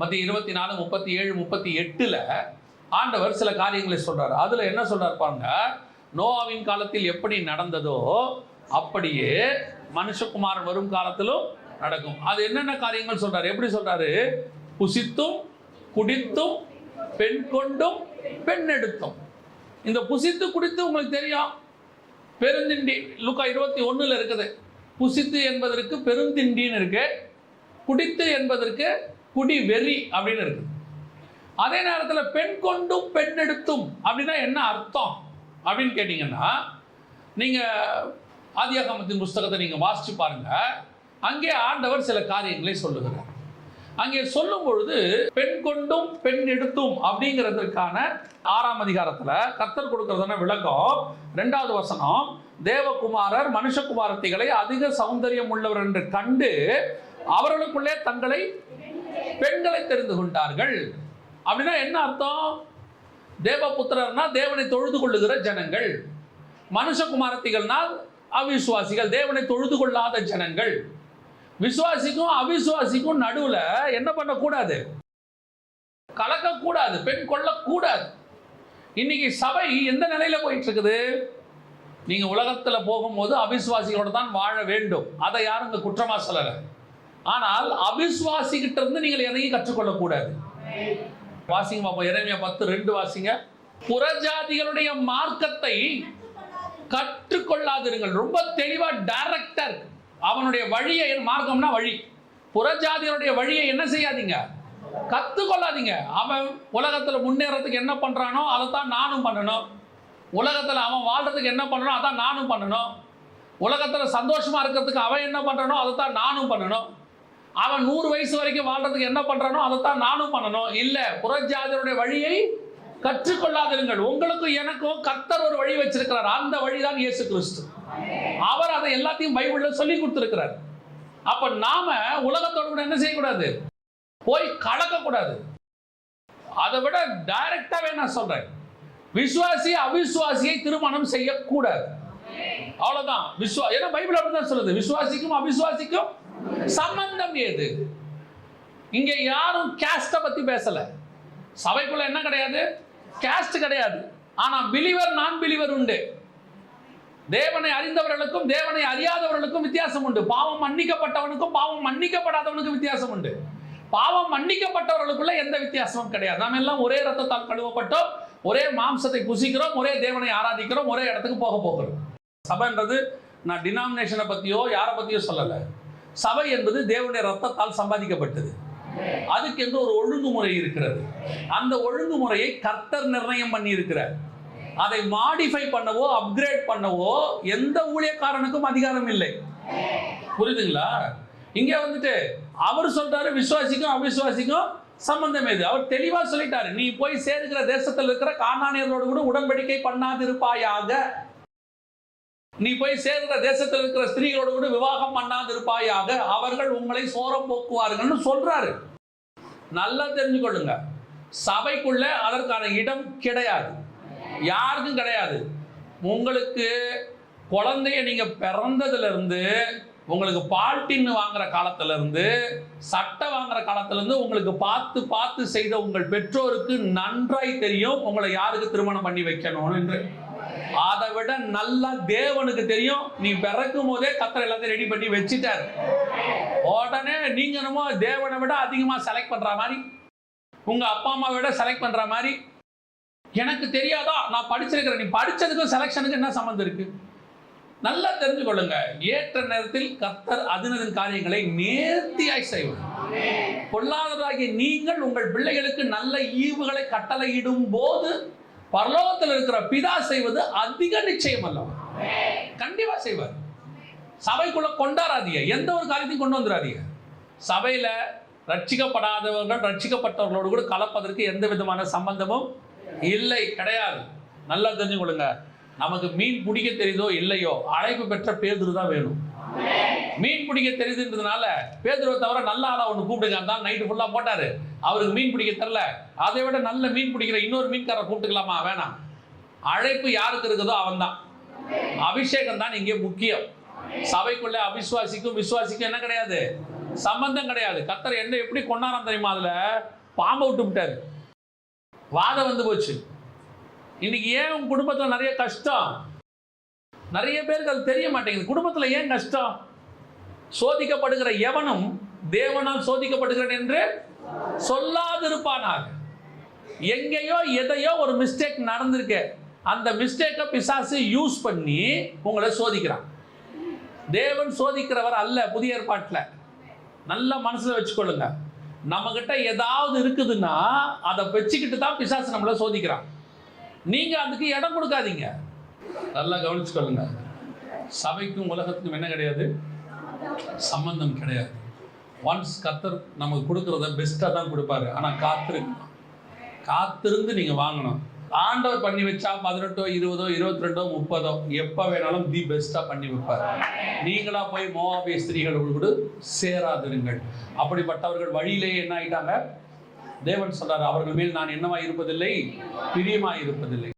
மத்திய இருபத்தி நாலு முப்பத்தி ஏழு முப்பத்தி எட்டில் ஆண்டவர் சில காரியங்களை சொல்கிறார் அதில் என்ன சொல்கிறார் பாருங்க நோவாவின் காலத்தில் எப்படி நடந்ததோ அப்படியே மனுஷகுமாரன் வரும் காலத்திலும் நடக்கும். அது என்னென்ன காரியங்கள் சொல்றாரு? எப்படி சொல்றாரு? புசித்தும் குடித்தும் பெண் கொண்டும் பெண் எடுத்தும். இந்த புசித்து குடித்து உங்களுக்கு தெரியும். பெருந்திண்டி லுக்கா இருபத்தி ஒன்றில் இருக்குது. புசித்து என்பதற்கு பெருந்திண்டின்னு இருக்கு. குடித்து என்பதற்கு குடி வெறி அப்படின்னு இருக்கு. அதே நேரத்தில் பெண் கொண்டும் பெண் எடுத்தும் அப்படின்னா என்ன அர்த்தம்? அப்படின்னு கேட்டிங்கன்னா நீங்கள் ஆதியாகமத்தின் புஸ்தகத்தை நீங்கள் வாசித்து பாருங்கள் அங்கே ஆண்டவர் சில காரியங்களை சொல்லுகிறார். அங்கே சொல்லும் பொழுது பெண் கொண்டும் பெண் எடுத்தும் அப்படிங்கிறதுக்கான ஆறாம் அதிகாரத்தில் கத்தர் கொடுக்கறதான விளக்கம் ரெண்டாவது வசனம் தேவகுமாரர் மனுஷகுமாரத்திகளை அதிக சௌந்தரியம் உள்ளவர் என்று கண்டு அவர்களுக்குள்ளே தங்களை பெண்களை தெரிந்து கொண்டார்கள். அப்படின்னா என்ன அர்த்தம்? தேவபுத்திரர்னா தேவனை தொழுது கொள்ளுகிற ஜனங்கள். மனுஷகுமாரத்திகள்னால் அவிசுவாசிகள் தேவனை தொழுது கொள்ளாத ஜனங்கள். விசுவாசிக்கும் அவிசுவாசிக்கும் நடுவில் என்ன பண்ணக்கூடாது? கலக்கக்கூடாது பெண் கொள்ளக்கூடாது இன்னைக்கு சபை எந்த நிலையில் போயிட்டு இருக்குது நீங்கள் உலகத்தில் போகும்போது அவிசுவாசிகளோடு தான் வாழ வேண்டும். அதை யாரும் இங்கே குற்றமாக சொல்லலை. ஆனால் அவிசுவாசிகிட்ட இருந்து நீங்கள் எதையும் கற்றுக்கொள்ளக்கூடாது. வாசிங்க பாப்போம். இறைமையா பத்து ரெண்டு வாசிங்க. புறஜாதிகளுடைய மார்க்கத்தை கற்றுக்கொள்ளாதிருங்கள். ரொம்ப தெளிவா டைரக்டர் அவனுடைய வழியை மார்க்கம்னா வழி. புறஜாதிகளுடைய வழியை என்ன செய்யாதீங்க? கற்றுக்கொள்ளாதீங்க அவன் உலகத்தில் முன்னேறதுக்கு என்ன பண்ணுறானோ அதை தான் நானும் பண்ணணும். உலகத்தில் அவன் வாழ்றதுக்கு என்ன பண்ணணும் அதான் நானும் பண்ணணும். உலகத்தில் சந்தோஷமாக இருக்கிறதுக்கு அவன் என்ன பண்ணுறானோ அதை தான் நானும் பண்ணணும். அவன் நூறு வயசு வரைக்கும் வாழ்றதுக்கு என்ன பண்றானோ அதைத்தான் நானும் பண்ணணும். இல்ல புறஜாதியருடைய வழியை கற்றுக்கொள்ளாதிருங்கள். உங்களுக்கும் எனக்கும் கர்த்தர் ஒரு வழி வச்சிருக்கிறார். அந்த வழிதான் இயேசு கிறிஸ்து. அவர் அதை எல்லாத்தையும் பைபிள்ல சொல்லி கொடுத்திருக்கிறார். அப்ப நாம உலகத்தோடு கூட என்ன செய்யக்கூடாது? போய் கலக்கக்கூடாது. அதை விட டைரக்டாவே நான் சொல்றேன். விசுவாசி அவிசுவாசியை திருமணம் செய்யக்கூடாது. அவ்வளவுதான். விஸ்வா ஏன்னா பைபிள் அப்படிதான் சொல்லுது. விசுவாசிக்கும் அவிசுவாசிக்கும் சம்பந்தம் ஏது? இங்க யாரும் கேஸ்ட பத்தி பேசல. சபைக்குள்ள என்ன கிடையாது? கேஸ்ட் கிடையாது. ஆனா பிலிவர் நான் பிலிவர் உண்டு. தேவனை அறிந்தவர்களுக்கும் தேவனை அறியாதவர்களுக்கும் வித்தியாசம் உண்டு. பாவம் மன்னிக்கப்பட்டவனுக்கும் பாவம் மன்னிக்கப்படாதவனுக்கும் வித்தியாசம் உண்டு. பாவம் மன்னிக்கப்பட்டவர்களுக்குள்ள எந்த வித்தியாசமும் கிடையாது. நாம் எல்லாம் ஒரே ரத்தத்தால் கழுவப்பட்டோம் ஒரே மாம்சத்தை புசிக்கிறோம் ஒரே தேவனை ஆராதிக்கிறோம் ஒரே இடத்துக்கு போக போகிறோம். சபைன்றது நான் டினாமினேஷனை பத்தியோ யாரை பத்தியோ சொல்லலை. சபை என்பது தேவனுடைய ரத்தத்தால் சம்பாதிக்கப்பட்டது. அதுக்கென்று ஒரு ஒழுங்குமுறை இருக்கிறது. அந்த ஒழுங்குமுறையை கர்த்தர் நிர்ணயம் பண்ணி இருக்கிறார் அதை மாடிஃபை பண்ணவோ அப்கிரேட் பண்ணவோ எந்த ஊழியக்காரனுக்கும் அதிகாரம் இல்லை. புரியுதுங்களா? இங்கே வந்துட்டு அவர் சொல்றாரு விசுவாசிக்கும் அவிசுவாசிக்கும் சம்பந்தம் எது அவர் தெளிவா சொல்லிட்டாரு நீ போய் சேர்க்கிற தேசத்தில் இருக்கிற காணானியர்களோடு கூட உடன்படிக்கை பண்ணாதிருப்பாயாக. நீ போய் சேர்ந்த தேசத்தில் இருக்கிற ஸ்திரீகளோடு கூட விவாகம் பண்ணாதிருப்பாயாக அவர்கள் உங்களை சோரம் போக்குவார்கள்னு சொல்றாரு. நல்லா தெரிஞ்சுக்கொள்ளுங்க. சபைக்குள்ள அதற்கான இடம் கிடையாது. யாருக்கும் கிடையாது. உங்களுக்கு குழந்தைய நீங்க பிறந்ததுலேருந்து உங்களுக்கு பால்டின்னு வாங்குற காலத்துல இருந்து சட்டை வாங்குற காலத்துல இருந்து உங்களுக்கு பார்த்து பார்த்து செய்த உங்கள் பெற்றோருக்கு நன்றாய் தெரியும். உங்களை யாருக்கு திருமணம் பண்ணி வைக்கணும் என்று. அதை விட நல்லா தேவனுக்கு தெரியும். நீ பிறக்கும் போதே கத்தர் எல்லாத்தையும் ரெடி பண்ணி வச்சுட்டாரு. உடனே நீங்க என்னமோ தேவனை விட அதிகமா செலக்ட் பண்ற மாதிரி உங்க அப்பா அம்மா விட செலக்ட் பண்ற மாதிரி எனக்கு தெரியாதா? நான் படிச்சிருக்கிறேன். நீ படிச்சதுக்கும் செலெக்ஷனுக்கு என்ன சம்மந்தம் இருக்கு? நல்லா தெரிஞ்சு கொள்ளுங்க. ஏற்ற நேரத்தில் கத்தர் அதினதின் காரியங்களை நேர்த்தியாய் செய்வார். பொல்லாதவராகிய நீங்கள் உங்கள் பிள்ளைகளுக்கு நல்ல ஈவுகளை கட்டளையிடும் போது பரலோகத்தில் இருக்கிற பிதா செய்வது அதிக நிச்சயம் அல்லவா கண்டிப்பா செய்வார். சபைக்குள்ள கொண்டாடாதீங்க எந்த ஒரு காரியத்தையும் கொண்டு வந்துடாதீங்க சபையில ரட்சிக்கப்படாதவர்கள் ரட்சிக்கப்பட்டவர்களோடு கூட கலப்பதற்கு எந்த விதமான சம்பந்தமும் இல்லை. கிடையாது. நல்லா தெரிஞ்சுக்கொள்ளுங்க. நமக்கு மீன் பிடிக்க தெரியுதோ இல்லையோ அழைப்பு பெற்ற பேருந்து தான் வேணும். மீன் பிடிக்க தெரியுதுன்றதுனால பேதுருவை தவிர நல்ல ஆளா ஒன்று கூப்பிடுங்க. அந்த நைட்டு ஃபுல்லாக போட்டாரு. அவருக்கு மீன் பிடிக்க தெரில அதை விட நல்ல மீன் பிடிக்கிற இன்னொரு மீன்காரரை கூப்பிட்டுக்கலாமா? வேணாம். அழைப்பு யாருக்கு இருக்குதோ அவன்தான். அபிஷேகம் தான் இங்கே முக்கியம். சபைக்குள்ள அவிசுவாசிக்கும் விசுவாசிக்கும் என்ன கிடையாது? சம்பந்தம் கிடையாது. கத்தர் என்ன எப்படி கொண்டாரம் தெரியுமா அதில்? பாம்பை விட்டு விட்டாரு. வாதம் வந்து போச்சு. இன்னைக்கு ஏன் உன் குடும்பத்தில் நிறைய கஷ்டம்? நிறைய பேருக்கு அது தெரிய மாட்டேங்குது. குடும்பத்தில் ஏன் கஷ்டம் சோதிக்கப்படுகிற எவனும் தேவனால் சோதிக்கப்படுகிறேன் என்று சொல்லாதிருப்பானாக. எங்கேயோ எதையோ ஒரு மிஸ்டேக் நடந்திருக்கு. அந்த மிஸ்டேக்கை பிசாசு யூஸ் பண்ணி உங்களை சோதிக்கிறான். தேவன் சோதிக்கிறவர் அல்ல புதிய ஏற்பாட்டில். நல்ல மனசில் வச்சுக்கொள்ளுங்க. நம்மக்கிட்ட ஏதாவது இருக்குதுன்னா அதை வச்சுக்கிட்டு தான் பிசாசு நம்மளை சோதிக்கிறான். நீங்கள் அதுக்கு இடம் கொடுக்காதீங்க. நல்லா கவனிச்சுக்கொள்ளுங்க. சபைக்கும் உலகத்துக்கும் என்ன கிடையாது? சம்பந்தம் கிடையாது. ஒன்ஸ் கத்தர் நமக்கு கொடுக்குறத பெஸ்ட்டாக தான் கொடுப்பாரு. ஆனால் காத்திருக்கு காத்திருந்து நீங்கள் வாங்கணும். ஆண்டவர் பண்ணி வச்சா பதினெட்டோ இருபதோ இருபத்தி ரெண்டோ முப்பதோ எப்போ வேணாலும் தி பெஸ்ட்டாக பண்ணி வைப்பார். நீங்களா போய் மோவாபிய ஸ்திரீகளோடு கூட சேராதிருங்கள். அப்படிப்பட்டவர்கள் வழியிலே என்ன ஆயிட்டாங்க? தேவன் சொல்றாரு அவர்கள் மேல் நான் என்னவா இருப்பதில்லை பிரியமா இருப்பதில்லை.